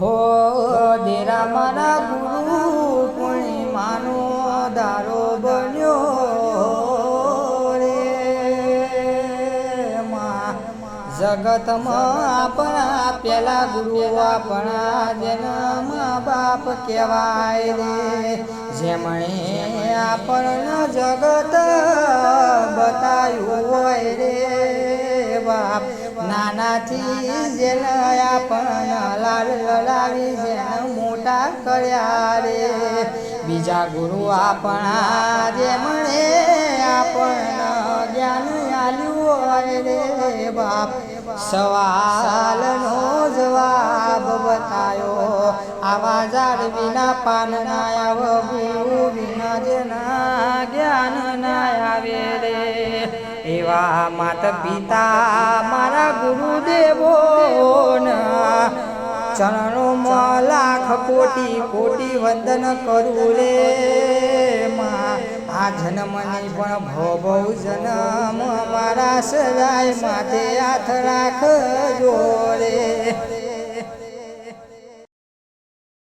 હો દેરા મારા ગુરુ, પૂર્ણિમાનો દારો બન્યો રે. માં જગતમાં આપણા પેલા ગુરુ આપણા જન્મ બાપ કહેવાય રે. જેમણે આપણને જગત બતાવ્યું હોય રે બાપ. નાનાથી જેને આપણને લાડ લડાવી જેને મોટા કર્યા રે. બીજા ગુરુ આપણા જે જેમણે આપણને જ્ઞાન આલ્યું રે બાપ. સવાલનો જવાબ બતાયો. આવા ઝાડ વિના પાન ના આવો વિના જેના જ્ઞાન ના આવે રે. એવા માતા પિતા મારા ગુરુદેવો ચરણોમાં લાખ કોટી કોટી વંદન કરું રે માં. આ જન્મની પણ ભવ જન્મ મારા સદાય માથે હાથ રાખજો.